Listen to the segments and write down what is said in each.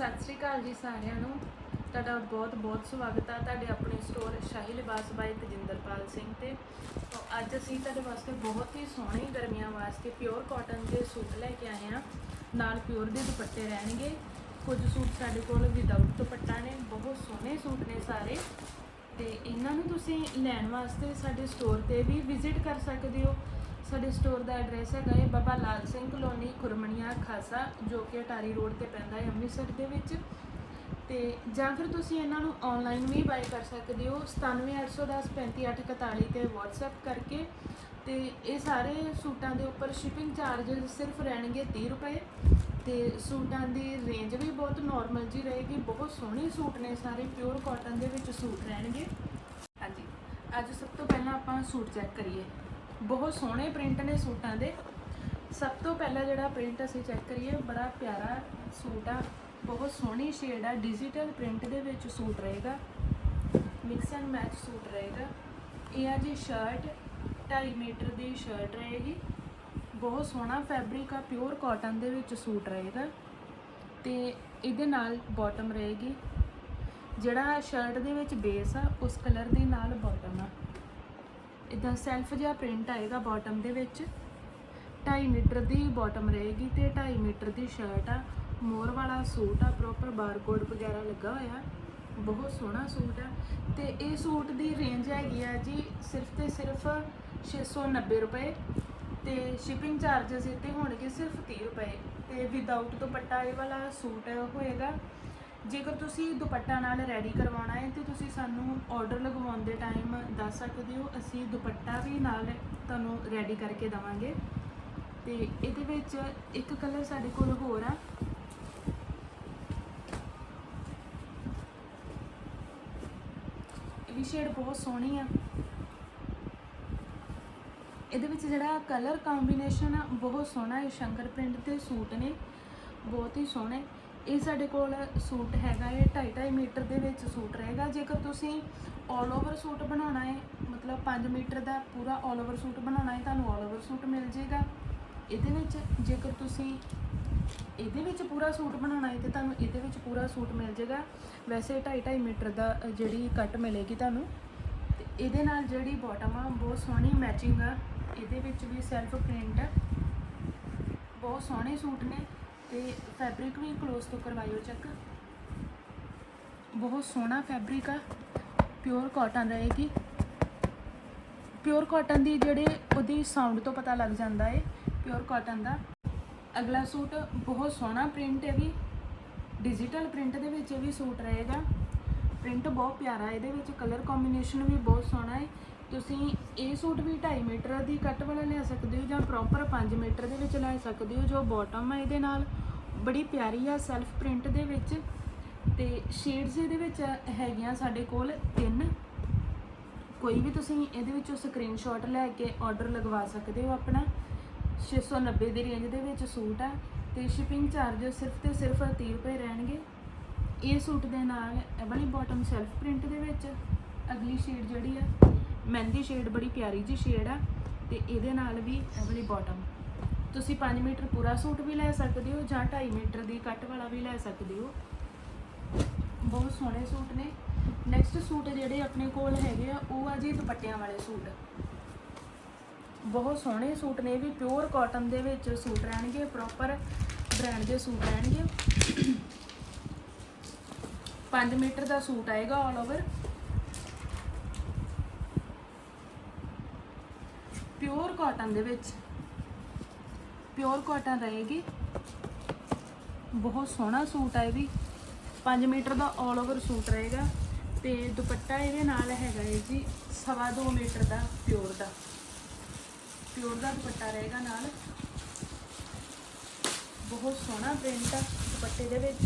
ਸਤਿ ਸ਼੍ਰੀ ਅਕਾਲ ਜੀ ਸਾਰਿਆਂ ਨੂੰ। ਤੁਹਾਡਾ ਬਹੁਤ ਬਹੁਤ ਸਵਾਗਤ ਆ ਤੁਹਾਡੇ ਆਪਣੇ ਸਟੋਰ ਸ਼ਾਹੀ ਲਿਬਾਸ ਬਾਈ ਤਜਿੰਦਰਪਾਲ ਸਿੰਘ ਤੇ। ਅੱਜ ਅਸੀਂ ਤੁਹਾਡੇ ਵਾਸਤੇ ਬਹੁਤ ਹੀ ਸੋਹਣੇ ਗਰਮੀਆਂ ਵਾਸਤੇ ਪਿਓਰ ਕਾਟਨ ਦੇ ਸੂਟ ਲੈ ਕੇ ਆਏ ਹਾਂ। ਨਾਲ ਪਿਓਰ ਦੇ ਦੁਪੱਟੇ ਰਹਿਣਗੇ। ਕੁਝ ਸੂਟ ਸਾਡੇ ਕੋਲ ਵਿਦਆਊਟ ਦੁਪੱਟਾ ਨੇ, ਬਹੁਤ ਸੋਹਣੇ ਸੂਟ ਨੇ ਸਾਰੇ। ਤੇ ਇਹਨਾਂ ਨੂੰ ਤੁਸੀਂ ਲੈਣ ਵਾਸਤੇ ਸਾਡੇ ਸਟੋਰ ਤੇ ਵੀ ਵਿਜ਼ਿਟ ਕਰ ਸਕਦੇ ਹੋ। ਸਾਡੇ ਸਟੋਰ ਦਾ ਐਡਰੈਸ ਹੈਗਾ ਹੈ ਬਾਬਾ ਲਾਲ ਸਿੰਘ ਕਲੋਨੀ, ਖੁਰਮਣੀਆਂ, ਖਾਸਾ, ਜੋ ਕਿ ਅਟਾਰੀ ਰੋਡ ਤੇ ਪੈਂਦਾ ਹੈ ਅੰਮ੍ਰਿਤਸਰ ਦੇ ਵਿੱਚ। ਤੇ ਜਾਂ ਫਿਰ ਤੁਸੀਂ ਇਹਨਾਂ ਨੂੰ ਆਨਲਾਈਨ ਵੀ ਬਾਈ ਕਰ ਸਕਦੇ ਹੋ। 97810 35841 ਤੇ WhatsApp ਕਰਕੇ। ਤੇ ਇਹ ਸਾਰੇ ਸੂਟਾਂ ਦੇ ਉੱਪਰ ਸ਼ਿਪਿੰਗ ਚਾਰजेस ਸਿਰਫ ਰਹਿਣਗੇ 30 ਰੁਪਏ। ਤੇ ਸੂਟਾਂ ਦੀ ਰੇਂਜ ਵੀ ਬਹੁਤ ਨਾਰਮਲ ਜੀ ਰਹੇਗੀ। ਬਹੁਤ ਸੋਹਣੇ ਸੂਟ ਨੇ ਸਾਰੇ ਪਿਓਰ ਕਾਟਨ ਦੇ ਵਿੱਚ ਸੂਟ ਰਹਿਣਗੇ। ਹਾਂਜੀ, ਅੱਜ ਸਭ ਤੋਂ ਪਹਿਲਾਂ ਆਪਾਂ ਸੂਟ ਚੈੱਕ ਕਰੀਏ। ਬਹੁਤ ਸੋਹਣੇ ਪ੍ਰਿੰਟ ਨੇ ਸੂਟਾਂ ਦੇ। ਸਭ ਤੋਂ ਪਹਿਲਾਂ ਜਿਹੜਾ ਪ੍ਰਿੰਟ ਅਸੀਂ ਚੈੱਕ ਕਰੀਏ, ਬੜਾ ਪਿਆਰਾ ਸੂਟ ਆ, ਬਹੁਤ ਸੋਹਣੀ ਸ਼ੇਡ ਆ ਡਿਜੀਟਲ ਪ੍ਰਿੰਟ ਦੇ ਵਿੱਚ ਸੂਟ ਰਹੇਗਾ ਮਿਕਸ ਐਂਡ ਮੈਚ ਸੂਟ ਰਹੇਗਾ। ਇਹ ਆ ਜੀ ਸ਼ਰਟ 2.5 ਮੀਟਰ ਦੀ ਸ਼ਰਟ ਰਹੇਗੀ। ਬਹੁਤ ਸੋਹਣਾ ਫੈਬਰਿਕ ਆ ਪਿਓਰ ਕਾਟਨ ਦੇ ਵਿੱਚ ਸੂਟ ਰਹੇਗਾ। ਤੇ ਇਹਦੇ ਨਾਲ ਬਾਟਮ ਰਹੇਗੀ। ਜਿਹੜਾ ਸ਼ਰਟ ਦੇ ਵਿੱਚ ਬੇਸ ਆ, ਉਸ ਕਲਰ ਦੇ ਨਾਲ ਬਾਟਮ ਆ। ਇਦਾਂ ਸੈਲਫ ਜਿਹਾ ਪ੍ਰਿੰਟ ਆਏਗਾ ਬਾਟਮ ਦੇ ਵਿੱਚ। 2.5 ਮੀਟਰ ਦੀ ਬਾਟਮ ਰਹੇਗੀ ਤੇ 2.5 ਮੀਟਰ ਦੀ ਸ਼ਰਟ ਆ। ਮੋਰ ਵਾਲਾ ਸੂਟ ਆ ਪ੍ਰੋਪਰ ਬਾਰਕੋਡ ਵਗੈਰਾ ਲੱਗਾ ਹੋਇਆ। ਬਹੁਤ ਸੋਹਣਾ ਸੂਟ ਆ। ਤੇ ਇਹ ਸੂਟ ਦੀ ਰੇਂਜ ਹੈਗੀ ਆ ਜੀ ਸਿਰਫ ਤੇ ਸਿਰਫ 690 ਰੁਪਏ। ਤੇ ਸ਼ਿਪਿੰਗ ਚਾਰजेस ਇੱਥੇ ਹੋਣਗੇ ਸਿਰਫ 30 ਰੁਪਏ। ਤੇ ਵਿਦਆਊਟ ਦੁਪੱਟਾ ਇਹ ਵਾਲਾ ਸੂਟ ਹੋਏਗਾ। ਜੇਕਰ ਤੁਸੀਂ ਦੁਪੱਟਾ ਨਾਲ ਰੈਡੀ ਕਰਵਾਉਣਾ ਹੈ ਤੇ ਤੁਸੀਂ ਸਾਨੂੰ ਆਰਡਰ ਲਗਵਾਉਣ ਦੇ ਟਾਈਮ ਦੱਸ ਸਕਦੇ ਹੋ। ਅਸੀਂ ਦੁਪੱਟਾ ਵੀ ਨਾਲ ਤੁਹਾਨੂੰ ਰੈਡੀ ਕਰਕੇ ਦਵਾਂਗੇ। ਤੇ ਇਹਦੇ ਵਿੱਚ ਇੱਕ ਕਲਰ ਸਾਡੇ ਕੋਲ ਹੋਰ ਆ। ਇਹ ਵੀ ਸ਼ੇਡ ਬਹੁਤ ਸੋਹਣੀ ਆ। ਇਹਦੇ ਵਿੱਚ ਜਿਹੜਾ ਕਲਰ ਕੰਬੀਨੇਸ਼ਨ ਆ, ਬਹੁਤ ਸੋਹਣਾ ਹੈ। ਸ਼ੰਕਰ ਪ੍ਰਿੰਟ ਦੇ ਸੂਟ ਨੇ, ਬਹੁਤ ਹੀ ਸੋਹਣੇ। ਇਹ ਸਾਡੇ ਕੋਲ ਸੂਟ ਹੈਗਾ ਹੈ 2.5 ਮੀਟਰ ਦੇ ਵਿੱਚ ਸੂਟ ਰਹੇਗਾ ਜੇਕਰ ਤੁਸੀਂ 올 ਓਵਰ ਸੂਟ ਬਣਾਉਣਾ ਹੈ ਮਤਲਬ 5 ਮੀਟਰ ਦਾ ਪੂਰਾ 올 ਓਵਰ ਸੂਟ ਬਣਾਉਣਾ ਹੈ ਤੁਹਾਨੂੰ 올 ਓਵਰ ਸੂਟ ਮਿਲ ਜਾਏਗਾ ਇਹਦੇ ਵਿੱਚ ਜੇਕਰ ਤੁਸੀਂ ਇਹਦੇ ਵਿੱਚ ਪੂਰਾ ਸੂਟ ਬਣਾਉਣਾ ਹੈ ਤੇ ਤੁਹਾਨੂੰ ਇਹਦੇ ਵਿੱਚ ਪੂਰਾ ਸੂਟ ਮਿਲ ਜਾਏਗਾ ਵੈਸੇ 2.5 ਮੀਟਰ ਦਾ ਅ, ਜਿਹੜੀ ਕੱਟ ਮਿਲੇਗੀ ਤੁਹਾਨੂੰ ਤੇ ਇਹਦੇ ਨਾਲ ਜਿਹੜੀ ਬਾਟਮ ਆ ਬਹੁਤ ਸੋਹਣੀ ਮੈਚਿੰਗ ਆ ਇਹਦੇ ਵਿੱਚ ਵੀ ਸੈਲਫ ਪ੍ਰਿੰਟ ਬਹੁਤ ਸੋਹਣੇ ਸੂਟ ਨੇ ਤੇ ਫੈਬਰਿਕ ਵੀ ਕਲੋਜ਼ ਤੋਂ ਕਰਵਾਇਓ ਚੈੱਕ ਬਹੁਤ ਸੋਹਣਾ ਫੈਬਰਿਕ ਆ ਪਿਓਰ ਕਾਟਨ ਰਹੇਗੀ। ਪਿਓਰ ਕਾਟਨ ਦੀ ਜਿਹੜੇ ਉਹਦੀ ਸਾਊਂਡ ਤੋਂ ਪਤਾ ਲੱਗ ਜਾਂਦਾ ਹੈ ਪਿਓਰ ਕਾਟਨ ਦਾ। ਅਗਲਾ ਸੂਟ ਬਹੁਤ ਸੋਹਣਾ ਪ੍ਰਿੰਟ ਹੈ ਵੀ ਡਿਜੀਟਲ ਪ੍ਰਿੰਟ ਦੇ ਵਿੱਚ ਇਹ ਵੀ ਸੂਟ ਰਹੇਗਾ। ਪ੍ਰਿੰਟ ਬਹੁਤ ਪਿਆਰਾ ਇਹਦੇ ਵਿੱਚ ਕਲਰ ਕੰਬੀਨੇਸ਼ਨ ਵੀ ਬਹੁਤ ਸੋਹਣਾ ਹੈ ਤੁਸੀਂ ਇਹ ਸੂਟ ਵੀ 2.5 ਮੀਟਰ ਦੀ ਕੱਟ ਵਾਲਾ ਲੈ ਸਕਦੇ ਹੋ ਜਾਂ ਪ੍ਰੋਪਰ 5 ਮੀਟਰ ਦੇ ਵਿੱਚ ਲੈ ਸਕਦੇ ਹੋ ਜੋ ਬਾਟਮ ਹੈ ਇਹਦੇ ਨਾਲ। ਬੜੀ ਪਿਆਰੀ ਆ ਸੈਲਫ ਪ੍ਰਿੰਟ ਦੇ ਵਿੱਚ ਤੇ ਸ਼ੇਡਸ ਇਹਦੇ ਵਿੱਚ ਹੈਗੀਆਂ ਸਾਡੇ ਕੋਲ ਤਿੰਨ। ਕੋਈ ਵੀ ਤੁਸੀਂ ਇਹਦੇ ਵਿੱਚੋਂ ਸਕਰੀਨਸ਼ਾਟ ਲੈ ਕੇ ਆਰਡਰ ਲਗਵਾ ਸਕਦੇ ਹੋ ਆਪਣਾ। 690 ਦੀ ਰੇਂਜ ਦੇ ਵਿੱਚ ਸੂਟ ਆ ਤੇ ਸ਼ਿਪਿੰਗ ਚਾਰਜ ਸਿਰਫ ਤੇ ਸਿਰਫ 30 ਰੁਪਏ ਰਹਿਣਗੇ। ਇਹ ਸੂਟ ਦੇ ਨਾਲ ਇਹ ਵਾਲੀ ਬਾਟਮ ਸੈਲਫ ਪ੍ਰਿੰਟ ਦੇ ਵਿੱਚ ਅਗਲੀ ਸ਼ੇਡ ਜਿਹੜੀ ਆ, ਮਹਿੰਦੀ ਸ਼ੇਡ ਬੜੀ ਪਿਆਰੀ ਜੀ ਸ਼ੇਡ ਆ ਤੇ ਇਹਦੇ ਨਾਲ ਵੀ ਇਹ ਵਾਲੀ ਬਾਟਮ ਤੁਸੀਂ 5 ਮੀਟਰ ਪੂਰਾ ਸੂਟ ਵੀ ਲੈ ਸਕਦੇ ਹੋ ਜਾਂ 2.5 ਮੀਟਰ ਦੀ ਕੱਟ ਵਾਲਾ ਵੀ ਲੈ ਸਕਦੇ ਹੋ। ਬਹੁਤ ਸੋਹਣੇ ਸੂਟ ਨੇ। ਨੈਕਸਟ ਸੂਟ ਜਿਹੜੇ ਆਪਣੇ ਕੋਲ ਹੈਗੇ ਆ, ਉਹ ਆ ਜੀ ਦੁਪੱਟਿਆਂ ਵਾਲੇ ਸੂਟ। ਬਹੁਤ ਸੋਹਣੇ ਸੂਟ ਨੇ ਵੀ ਪਿਓਰ ਕਾਟਨ ਦੇ ਵਿੱਚ ਸੂਟ ਰਹਿਣਗੇ ਪ੍ਰੋਪਰ ਬ੍ਰਾਂਡ ਦੇ ਸੂਟ ਰਹਿਣਗੇ। 5 ਮੀਟਰ ਦਾ ਸੂਟ ਆਏਗਾ ਆਲ ਓਵਰ ਪਿਓਰ ਕਾਟਨ ਦੇ ਵਿੱਚ। ਪਿਓਰ ਕਾਟਨ ਰਹੇਗੀ। ਬਹੁਤ ਸੋਹਣਾ ਸੂਟ ਹੈ ਇਹ ਵੀ। 5 ਮੀਟਰ ਦਾ ਆਲ ਓਵਰ ਸੂਟ ਰਹੇਗਾ। ਤੇ ਦੁਪੱਟਾ ਇਹਦੇ ਨਾਲ ਹੈਗਾ ਹੈ ਜੀ, ਸਵਾ ਦੋ ਮੀਟਰ ਦਾ ਪਿਓਰ ਦਾ। ਪਿਓਰ ਦਾ ਦੁਪੱਟਾ ਰਹੇਗਾ ਨਾਲ। ਬਹੁਤ ਸੋਹਣਾ ਪ੍ਰਿੰਟ ਆ ਦੁਪੱਟੇ ਦੇ ਵਿੱਚ।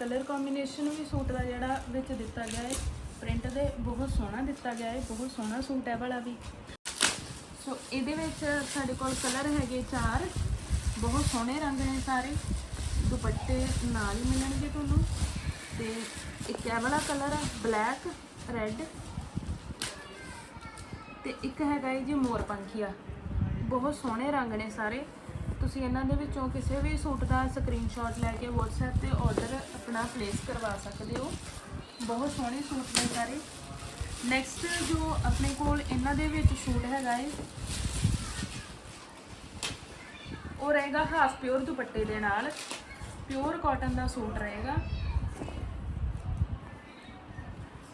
ਕਲਰ ਕੰਬੀਨੇਸ਼ਨ ਵੀ ਸੂਟ ਦਾ ਜਿਹੜਾ ਵਿੱਚ ਦਿੱਤਾ ਗਿਆ ਹੈ ਪ੍ਰਿੰਟ ਦੇ ਬਹੁਤ ਸੋਹਣਾ ਦਿੱਤਾ ਗਿਆ ਹੈ ਬਹੁਤ ਸੋਹਣਾ ਸੂਟ ਹੈ ਵਾਲਾ ਵੀ। ਸੋ ਇਹਦੇ ਵਿੱਚ ਸਾਡੇ ਕੋਲ ਕਲਰ ਹੈਗੇ ਚਾਰ। ਬਹੁਤ ਸੋਹਣੇ ਰੰਗ ਨੇ ਸਾਰੇ। ਦੁਪੱਟੇ ਨਾਲ ਹੀ ਮਿਲਣਗੇ ਤੁਹਾਨੂੰ। ਤੇ ਇੱਕ ਇਹ ਵਾਲਾ ਕਲਰ ਹੈ ਬਲੈਕ, ਰੈੱਡ। ਤੇ ਇੱਕ ਹੈਗਾ ਹੈ ਜੀ ਮੋਰ ਪੰਖੀਆ। ਬਹੁਤ ਸੋਹਣੇ ਰੰਗ ਨੇ ਸਾਰੇ। ਤੁਸੀਂ ਇਹਨਾਂ ਦੇ ਵਿੱਚੋਂ ਕਿਸੇ ਵੀ ਸੂਟ ਦਾ ਸਕਰੀਨਸ਼ਾਟ ਲੈ ਕੇ WhatsApp ਤੇ ਆਰਡਰ ਆਪਣਾ ਪਲੇਸ ਕਰਵਾ ਸਕਦੇ ਹੋ। ਬਹੁਤ ਸੋਹਣੇ ਸੂਟ ਨੇ ਸਾਰੇ। ਨੈਕਸਟ ਜੋ ਆਪਣੇ ਕੋਲ ਇਹਨਾਂ ਦੇ ਵਿੱਚ ਸੂਟ ਹੈਗਾ ਏ, ਉਹ ਰਹੇਗਾ ਹਾਫ ਪਿਓਰ ਦੁਪੱਟੇ ਦੇ ਨਾਲ। ਪਿਓਰ ਕਾਟਨ ਦਾ ਸੂਟ ਰਹੇਗਾ।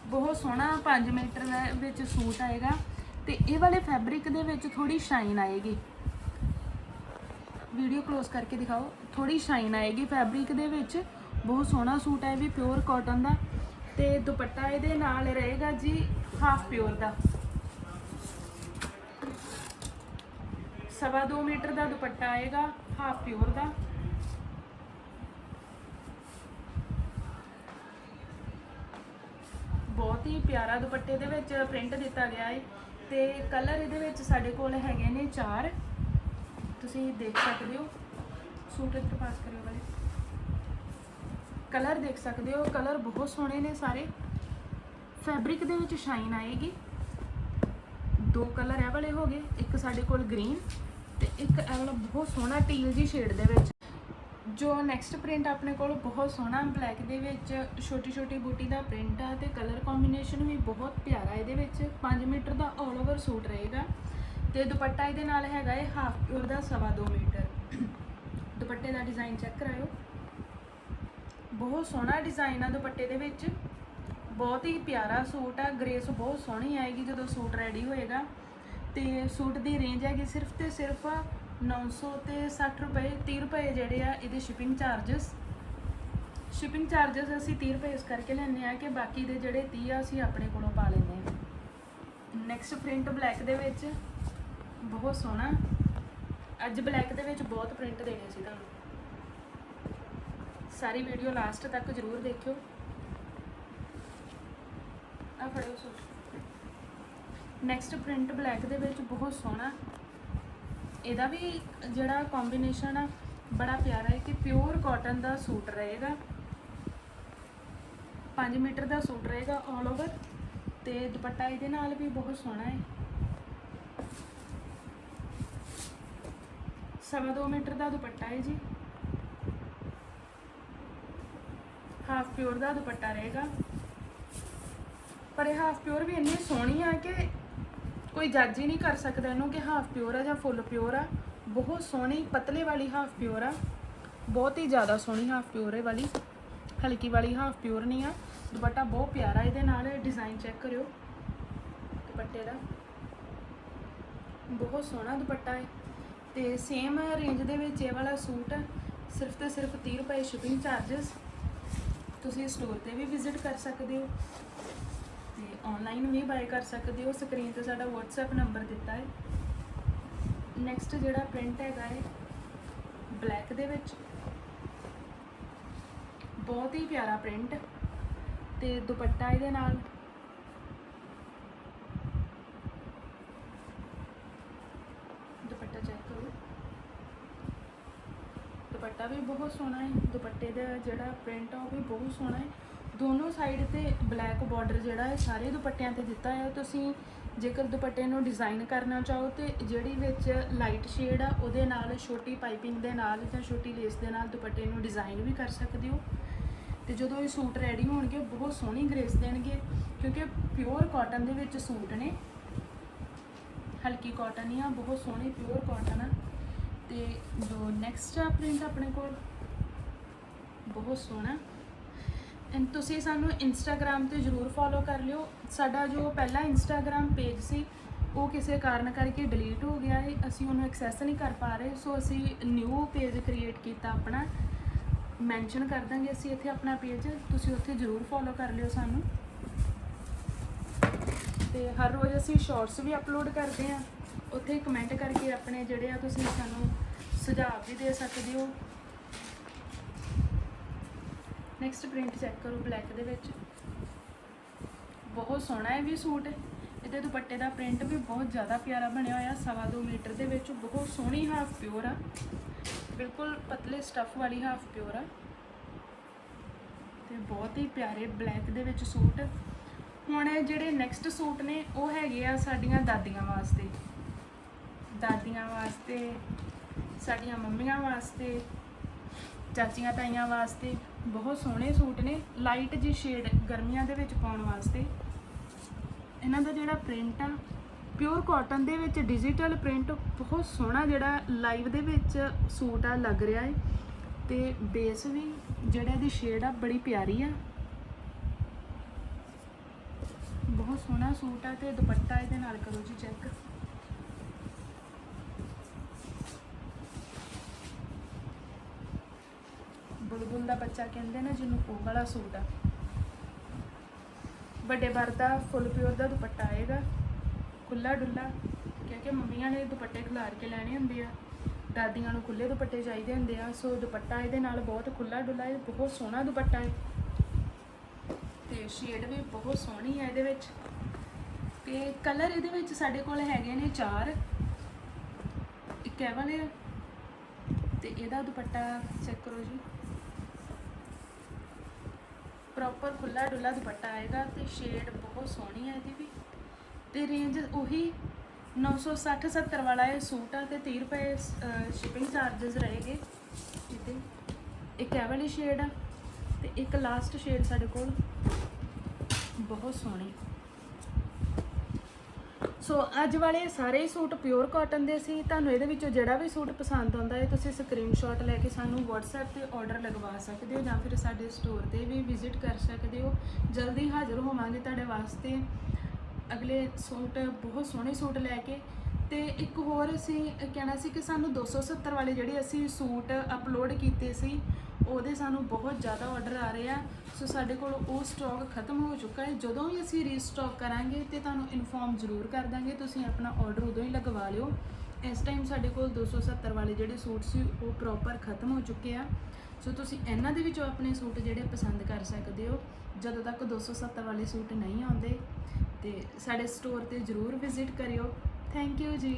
ਬਹੁਤ ਸੋਹਣਾ 5 ਮੀਟਰ ਦਾ ਵਿੱਚ ਸੂਟ ਆਏਗਾ ਤੇ ਇਹ ਵਾਲੇ ਫੈਬਰਿਕ ਦੇ ਵਿੱਚ ਥੋੜੀ ਸ਼ਾਈਨ ਆਏਗੀ। ਵੀਡੀਓ ক্লোਜ਼ ਕਰਕੇ ਦਿਖਾਓ। ਥੋੜੀ ਸ਼ਾਈਨ ਆਏਗੀ ਫੈਬਰਿਕ ਦੇ ਵਿੱਚ। ਬਹੁਤ ਸੋਹਣਾ ਸੂਟ ਹੈ ਵੀ ਪਿਓਰ ਕਾਟਨ ਦਾ। ਤੇ ਦੁਪੱਟਾ ਇਹਦੇ ਨਾਲ ਰਹੇਗਾ ਜੀ ਹਾਫ ਪਿਓਰ ਦਾ। ਸਵਾ ਦੋ ਮੀਟਰ ਦਾ ਦੁਪੱਟਾ ਆਏਗਾ ਹਾਫ ਪਿਓਰ ਦਾ। ਬਹੁਤ ਹੀ ਪਿਆਰਾ ਦੁਪੱਟੇ ਦੇ ਵਿੱਚ ਪ੍ਰਿੰਟ ਦਿੱਤਾ ਗਿਆ ਹੈ ਤੇ ਕਲਰ ਇਹਦੇ ਵਿੱਚ ਸਾਡੇ ਕੋਲ ਹੈਗੇ ਨੇ ਚਾਰ। ਤੁਸੀਂ ਦੇਖ ਸਕਦੇ ਹੋ। ਸੂਟ ਇੱਧਰ ਪਾਸ ਕਰਿਓ ਵਾਲੇ। ਕਲਰ ਦੇਖ ਸਕਦੇ ਹੋ, ਕਲਰ ਬਹੁਤ ਸੋਹਣੇ ਨੇ ਸਾਰੇ। ਫੈਬਰਿਕ ਦੇ ਵਿੱਚ ਸ਼ਾਈਨ ਆਏਗੀ। ਦੋ ਕਲਰ ਇਹ ਵਾਲੇ ਹੋ ਗਏ, ਇੱਕ ਸਾਡੇ ਕੋਲ ਗ੍ਰੀਨ ਤੇ ਇੱਕ ਇਹ ਵਾਲਾ ਬਹੁਤ ਸੋਹਣਾ ਟੀਲ ਜੀ ਸ਼ੇਡ ਦੇ ਵਿੱਚ। ਜੋ ਨੈਕਸਟ ਪ੍ਰਿੰਟ ਆਪਣੇ ਕੋਲ ਬਹੁਤ ਸੋਹਣਾ ਬਲੈਕ ਦੇ ਵਿੱਚ ਛੋਟੀ ਛੋਟੀ ਬੂਟੀ ਦਾ ਪ੍ਰਿੰਟ ਆ ਤੇ ਕਲਰ ਕੰਬੀਨੇਸ਼ਨ ਵੀ ਬਹੁਤ ਪਿਆਰਾ ਇਹਦੇ ਵਿੱਚ। 5 ਮੀਟਰ ਦਾ 올 ਓਵਰ ਸੂਟ ਰਹੇਗਾ। ਤੇ ਦੁਪੱਟਾ ਇਹਦੇ ਨਾਲ ਹੈਗਾ ਇਹ ਹਾਫ ਪਿਓਰ ਦਾ ਸਵਾ ਦੋ ਮੀਟਰ। ਦੁਪੱਟੇ ਦਾ ਡਿਜ਼ਾਈਨ ਚੈੱਕ ਕਰਾਇਓ। ਬਹੁਤ ਸੋਹਣਾ ਡਿਜ਼ਾਈਨ ਆ ਦੁਪੱਟੇ ਦੇ ਵਿੱਚ। ਬਹੁਤ ਹੀ ਪਿਆਰਾ ਸੂਟ ਆ ਗ੍ਰੇਸ ਬਹੁਤ ਸੋਹਣੀ ਆਏਗੀ ਜਦੋਂ ਸੂਟ ਰੈਡੀ ਹੋਏਗਾ। ਤੇ ਸੂਟ ਦੀ ਰੇਂਜ ਹੈਗੀ ਸਿਰਫ ਤੇ ਸਿਰਫ 900 ਤੇ 60 ਰੁਪਏ 30 ਰੁਪਏ ਜਿਹੜੇ ਆ ਇਹਦੇ ਸ਼ਿਪਿੰਗ ਚਾਰजेस ਸ਼ਿਪਿੰਗ ਚਾਰजेस ਅਸੀਂ 30 ਰੁਪਏ ਇਸ ਕਰਕੇ ਲੈਂਦੇ ਆ ਕਿ ਬਾਕੀ ਦੇ ਜਿਹੜੇ 30 ਆ ਅਸੀਂ ਆਪਣੇ ਕੋਲੋਂ ਪਾ ਲੈਂਦੇ ਆ ਨੈਕਸਟ ਪ੍ਰਿੰਟ ਬਲੈਕ ਦੇ ਵਿੱਚ ਬਹੁਤ ਸੋਹਣਾ। ਅੱਜ ਬਲੈਕ ਦੇ ਵਿੱਚ ਬਹੁਤ ਪ੍ਰਿੰਟ ਦੇਣੇ ਸੀ ਤੁਹਾਨੂੰ। ਸਾਰੀ ਵੀਡੀਓ ਲਾਸਟ ਤੱਕ ਜ਼ਰੂਰ ਦੇਖਿਓ। ਆ ਫੜਿਓ ਸੂਟ ਨੈਕਸਟ ਪ੍ਰਿੰਟ ਬਲੈਕ ਦੇ ਵਿੱਚ ਬਹੁਤ ਸੋਹਣਾ। ਇਹਦਾ ਵੀ ਜਿਹੜਾ ਕੰਬੀਨੇਸ਼ਨ ਆ, ਬੜਾ ਪਿਆਰਾ ਹੈ ਕਿ ਪਿਓਰ ਕਾਟਨ ਦਾ ਸੂਟ ਰਹੇਗਾ। 5 ਮੀਟਰ ਦਾ ਸੂਟ ਰਹੇਗਾ 올 ਓਵਰ ਤੇ ਦੁਪੱਟਾ ਇਹਦੇ ਨਾਲ ਵੀ ਬਹੁਤ ਸੋਹਣਾ ਹੈ। ਸਵਾ ਦੋ ਮੀਟਰ ਦਾ ਦੁਪੱਟਾ ਹੈ ਜੀ। ਹਾਫ ਪਿਓਰ ਦਾ ਦੁਪੱਟਾ ਰਹੇਗਾ। ਪਰ ਇਹ ਹਾਫ ਪਿਓਰ ਵੀ ਇੰਨੀ ਸੋਹਣੀ ਆ ਕਿ ਕੋਈ ਜੱਜ ਹੀ ਨਹੀਂ ਕਰ ਸਕਦਾ ਇਹਨੂੰ ਕਿ ਹਾਫ ਪਿਓਰ ਆ ਜਾਂ ਫੁੱਲ ਪਿਓਰ ਆ। ਬਹੁਤ ਸੋਹਣੀ, ਪਤਲੇ ਵਾਲੀ ਹਾਫ ਪਿਓਰ ਆ। ਬਹੁਤ ਹੀ ਜ਼ਿਆਦਾ ਸੋਹਣੀ ਹਾਫ ਪਿਓਰ ਹੈ ਵਾਲੀ। ਹਲਕੀ ਵਾਲੀ ਹਾਫ ਪਿਓਰ ਨਹੀਂ ਆ। ਦੁਪੱਟਾ ਬਹੁਤ ਪਿਆਰਾ ਇਹਦੇ ਨਾਲ ਡਿਜ਼ਾਈਨ ਚੈੱਕ ਕਰਿਓ। ਦੁਪੱਟੇ ਦਾ। ਬਹੁਤ ਸੋਹਣਾ ਦੁਪੱਟਾ ਹੈ ਤੇ ਸੇਮ ਰੇਂਜ ਦੇ ਵਿੱਚ ਇਹ ਵਾਲਾ ਸੂਟ ਸਿਰਫ ਤੇ ਸਿਰਫ 30 ਰੁਪਏ ਸ਼ਿਪਿੰਗ ਚਾਰजेस ਤੁਸੀਂ ਸਟੋਰ ਤੇ ਵੀ ਵਿਜ਼ਿਟ ਕਰ ਸਕਦੇ ਹੋ ਤੇ ਆਨਲਾਈਨ ਵੀ ਬਾਏ ਕਰ ਸਕਦੇ ਹੋ। ਸਕਰੀਨ ਤੇ ਸਾਡਾ WhatsApp ਨੰਬਰ ਦਿੱਤਾ ਹੈ। ਨੈਕਸਟ ਜਿਹੜਾ ਪ੍ਰਿੰਟ ਹੈਗਾ ਹੈ ਬਲੈਕ ਦੇ ਵਿੱਚ। ਬਹੁਤ ਹੀ ਪਿਆਰਾ ਪ੍ਰਿੰਟ ਤੇ ਦੁਪੱਟਾ ਇਹਦੇ ਨਾਲ ਦੁਪੱਟਾ ਚੈੱਕ ਕਰੋ ਦੁਪੱਟਾ ਵੀ ਬਹੁਤ ਸੋਹਣਾ ਹੈ, ਦੁਪੱਟੇ ਦਾ ਜਿਹੜਾ ਪ੍ਰਿੰਟ ਆ ਉਹ ਵੀ ਬਹੁਤ ਸੋਹਣਾ ਹੈ। ਦੋਨੋਂ ਸਾਈਡ ਤੇ ਬਲੈਕ ਬਾਰਡਰ ਜਿਹੜਾ ਹੈ, ਸਾਰੇ ਦੁਪੱਟਿਆਂ ਤੇ ਦਿੱਤਾ ਹੈ। ਤੁਸੀਂ ਜੇਕਰ ਦੁਪੱਟੇ ਨੂੰ ਡਿਜ਼ਾਈਨ ਕਰਨਾ ਚਾਹੋ ਤੇ ਜਿਹੜੀ ਵਿੱਚ ਲਾਈਟ ਸ਼ੇਡ ਆ, ਉਹਦੇ ਨਾਲ ਛੋਟੀ ਪਾਈਪਿੰਗ ਦੇ ਨਾਲ ਜਾਂ ਛੋਟੀ ਲੇਸ ਦੇ ਨਾਲ ਦੁਪੱਟੇ ਨੂੰ ਡਿਜ਼ਾਈਨ ਵੀ ਕਰ ਸਕਦੇ ਹੋ। ਤੇ ਜਦੋਂ ਇਹ ਸੂਟ ਰੈਡੀ ਹੋਣਗੇ, ਬਹੁਤ ਸੋਹਣੀ ਗ੍ਰੇਸ ਦੇਣਗੇ, ਕਿਉਂਕਿ ਪਿਓਰ ਕਾਟਨ ਦੇ ਵਿੱਚ ਸੂਟ ਨੇ। ਹਲਕੀ ਕਾਟਨ ਹੀ ਆ, ਬਹੁਤ ਸੋਹਣੀ ਪਿਓਰ ਕਾਟਨ ਆ। ਤੇ ਜੋ ਨੈਕਸਟ ਆ ਪ੍ਰਿੰਟ ਆਪਣੇ ਕੋਲ, ਬਹੁਤ ਸੋਹਣਾ। ਐਂਡ ਤੁਸੀਂ ਸਾਨੂੰ ਇੰਸਟਾਗ੍ਰam ਤੇ ਜਰੂਰ ਫੋਲੋ ਕਰ ਲਿਓ। ਸਾਡਾ ਜੋ ਪਹਿਲਾ ਇੰਸਟਾਗ੍ਰam ਪੇਜ ਸੀ, ਉਹ ਕਿਸੇ ਕਾਰਨ ਕਰਕੇ ਡਿਲੀਟ ਹੋ ਗਿਆ ਹੈ ਅਸੀਂ ਉਹਨੂੰ ਐਕਸੈਸ ਨਹੀਂ ਕਰ ਪਾ ਰਹੇ ਸੋ ਅਸੀਂ ਨਿਊ ਪੇਜ ਕ੍ਰੀਏਟ ਕੀਤਾ ਆਪਣਾ। ਮੈਂਸ਼ਨ ਕਰ ਦਾਂਗੇ ਅਸੀਂ ਇੱਥੇ ਆਪਣਾ ਪੇਜ ਤੁਸੀਂ ਉੱਥੇ ਜਰੂਰ ਫੋਲੋ ਕਰ ਲਿਓ ਸਾਨੂੰ। ਤੇ ਹਰ ਰੋਜ਼ ਅਸੀਂ ਸ਼ਾਰਟਸ ਵੀ ਅਪਲੋਡ ਕਰਦੇ ਆ। ਉੱਥੇ ਕਮੈਂਟ ਕਰਕੇ ਆਪਣੇ ਜਿਹੜੇ ਆ ਤੁਸੀਂ ਸਾਨੂੰ ਸੁਝਾਅ ਵੀ ਦੇ ਸਕਦੇ ਹੋ। ਨੈਕਸਟ ਪ੍ਰਿੰਟ ਚੈੱਕ ਕਰੋ ਬਲੈਕ ਦੇ ਵਿੱਚ। ਬਹੁਤ ਸੋਹਣਾ ਹੈ ਵੀ ਸੂਟ ਇਹਦੇ ਦੁਪੱਟੇ ਦਾ ਪ੍ਰਿੰਟ ਵੀ ਬਹੁਤ ਜ਼ਿਆਦਾ ਪਿਆਰਾ ਬਣਿਆ ਹੋਇਆ, ਸਵਾ ਦੋ ਮੀਟਰ ਦੇ ਵਿੱਚ। ਬਹੁਤ ਸੋਹਣੀ ਹਾਫ ਪਿਓਰ ਆ। ਬਿਲਕੁਲ ਪਤਲੇ ਸਟਫ ਵਾਲੀ ਹਾਫ ਪਿਓਰ ਆ। ਤੇ ਬਹੁਤ ਹੀ ਪਿਆਰੇ ਬਲੈਕ ਦੇ ਵਿੱਚ ਸੂਟ। ਹੁਣ ਜਿਹੜੇ ਨੈਕਸਟ ਸੂਟ ਨੇ, ਉਹ ਹੈਗੇ ਆ ਸਾਡੀਆਂ ਦਾਦੀਆਂ ਵਾਸਤੇ। ਦਾਦੀਆਂ ਵਾਸਤੇ, ਸਾਡੀਆਂ ਮੰਮੀਆਂ ਵਾਸਤੇ, ਚਾਚੀਆਂ ਤਾਈਆਂ ਵਾਸਤੇ, ਬਹੁਤ ਸੋਹਣੇ ਸੂਟ ਨੇ ਲਾਈਟ ਜੀ ਸ਼ੇਡ ਗਰਮੀਆਂ ਦੇ ਵਿੱਚ ਪਾਉਣ ਵਾਸਤੇ। ਇਹਨਾਂ ਦਾ ਜਿਹੜਾ ਪ੍ਰਿੰਟ ਆ ਪਿਓਰ ਕਾਟਨ ਦੇ ਵਿੱਚ ਡਿਜੀਟਲ ਪ੍ਰਿੰਟ ਬਹੁਤ ਸੋਹਣਾ ਜਿਹੜਾ ਲਾਈਵ ਦੇ ਵਿੱਚ ਸੂਟ ਆ, ਲੱਗ ਰਿਹਾ ਹੈ ਤੇ ਬੇਸ ਵੀ ਜਿਹੜਾ ਇਹਦੀ ਸ਼ੇਡ ਆ, ਬੜੀ ਪਿਆਰੀ ਆ। ਬਹੁਤ ਸੋਹਣਾ ਸੂਟ ਆ ਤੇ ਦੁਪੱਟਾ ਇਹਦੇ ਨਾਲ ਕਰੋ ਜੀ ਚੈੱਕ ਬੁਲਬੁਲ ਦਾ ਬੱਚਾ ਕਹਿੰਦੇ ਨਾ ਜਿਹਨੂੰ ਉਹ ਵਾਲਾ ਸੂਟ ਆ। ਵੱਡੇ ਵਰ ਦਾ ਫੁੱਲ ਪਿਓਰ ਦਾ ਦੁਪੱਟਾ ਆਏਗਾ ਖੁੱਲਾ ਡੁੱਲਾ ਕਿਉਂਕਿ ਮੰਮੀਆਂ ਨੇ ਦੁਪੱਟੇ ਖਿਲਾਰ ਕੇ ਲੈਣੇ ਹੁੰਦੇ ਆ। ਦਾਦੀਆਂ ਨੂੰ ਖੁੱਲੇ ਦੁਪੱਟੇ ਚਾਹੀਦੇ ਹੁੰਦੇ ਆ, ਸੋ ਦੁਪੱਟਾ ਇਹਦੇ ਨਾਲ ਬਹੁਤ ਖੁੱਲਾ ਡੁੱਲਾ ਹੈ, ਬਹੁਤ ਸੋਹਣਾ ਦੁਪੱਟਾ ਹੈ। ਤੇ ਸ਼ੇਡ ਵੀ ਬਹੁਤ ਸੋਹਣੀ ਹੈ ਇਹਦੇ ਵਿੱਚ। ਤੇ ਕਲਰ ਇਹਦੇ ਵਿੱਚ ਸਾਡੇ ਕੋਲ ਹੈਗੇ ਨੇ ਚਾਰ। ਇੱਕ ਇਹ ਵਾਲੇ ਤੇ ਇਹਦਾ ਦੁਪੱਟਾ ਚੈੱਕ ਕਰੋ ਜੀ। ਪ੍ਰੋਪਰ ਖੁੱਲਾ ਡੁੱਲਾ ਦੁਪੱਟਾ ਆਏਗਾ ਤੇ ਸ਼ੇਡ ਬਹੁਤ ਸੋਹਣੀ ਹੈ ਇਹਦੀ ਵੀ। ਤੇ ਰੇਂਜ ਉਹੀ 960 70 ਵਾਲਾ ਇਹ ਸੂਟ ਆ ਤੇ 30 ਰੁਪਏ ਸ਼ਿਪਿੰਗ ਚਾਰजेस ਰਹੇਗੇ। ਇਹਦੇ ਇੱਕ ਇਹ ਵਾਲੀ ਸ਼ੇਡ ਆ ਤੇ ਇੱਕ ਲਾਸਟ ਸ਼ੇਡ ਸਾਡੇ ਕੋਲ। ਬਹੁਤ ਸੋਹਣੀ। ਸੋ ਅੱਜ ਵਾਲੇ ਸਾਰੇ ਹੀ ਸੂਟ ਪਿਓਰ ਕਾਟਨ ਦੇ ਸੀ। ਤੁਹਾਨੂੰ ਇਹਦੇ ਵਿੱਚੋਂ ਜਿਹੜਾ ਵੀ ਸੂਟ ਪਸੰਦ ਆਉਂਦਾ ਹੈ, ਤੁਸੀਂ ਸਕਰੀਨਸ਼ਾਟ ਲੈ ਕੇ ਸਾਨੂੰ WhatsApp ਤੇ ਆਰਡਰ ਲਗਵਾ ਸਕਦੇ ਹੋ ਜਾਂ ਫਿਰ ਸਾਡੇ ਸਟੋਰ ਤੇ ਵੀ ਵਿਜ਼ਿਟ ਕਰ ਸਕਦੇ ਹੋ। ਜਲਦੀ ਹਾਜ਼ਰ ਹੋਵਾਂਗੇ ਤੁਹਾਡੇ ਵਾਸਤੇ। ਅਗਲੇ ਸੂਟ, ਬਹੁਤ ਸੋਹਣੇ ਸੂਟ ਲੈ ਕੇ। ਤੇ ਇੱਕ ਹੋਰ ਅਸੀਂ ਕਹਿਣਾ ਸੀ ਕਿ ਸਾਨੂੰ 270 ਵਾਲੇ ਜਿਹੜੇ ਅਸੀਂ ਸੂਟ ਅਪਲੋਡ ਕੀਤੇ ਸੀ, ਉਹਦੇ ਸਾਨੂੰ ਬਹੁਤ ਜ਼ਿਆਦਾ ਆਰਡਰ ਆ ਰਹੇ ਆ। ਸੋ ਸਾਡੇ ਕੋਲ ਉਹ ਸਟਾਕ ਖਤਮ ਹੋ ਚੁੱਕਾ ਹੈ। ਜਦੋਂ ਵੀ ਅਸੀਂ ਰੀਸਟਾਕ ਕਰਾਂਗੇ ਤੇ ਤੁਹਾਨੂੰ ਇਨਫੋਰਮ ਜ਼ਰੂਰ ਕਰ ਦਾਂਗੇ। ਤੁਸੀਂ ਆਪਣਾ ਆਰਡਰ ਉਦੋਂ ਹੀ ਲਗਵਾ ਲਿਓ। ਇਸ ਟਾਈਮ ਸਾਡੇ ਕੋਲ 270 ਵਾਲੇ ਜਿਹੜੇ ਸੂਟ ਸੀ, ਉਹ ਪ੍ਰੋਪਰ ਖਤਮ ਹੋ ਚੁੱਕੇ ਆ। ਸੋ ਤੁਸੀਂ ਇਹਨਾਂ ਦੇ ਵਿੱਚੋਂ ਆਪਣੇ ਸੂਟ ਜਿਹੜੇ ਪਸੰਦ ਕਰ ਸਕਦੇ ਹੋ। ਜਦੋਂ ਤੱਕ 270 ਵਾਲੇ ਸੂਟ ਨਹੀਂ ਆਉਂਦੇ, ਤੇ ਸਾਡੇ ਸਟੋਰ ਤੇ ਜਰੂਰ ਵਿਜ਼ਿਟ ਕਰਿਓ। ਥੈਂਕ ਯੂ ਜੀ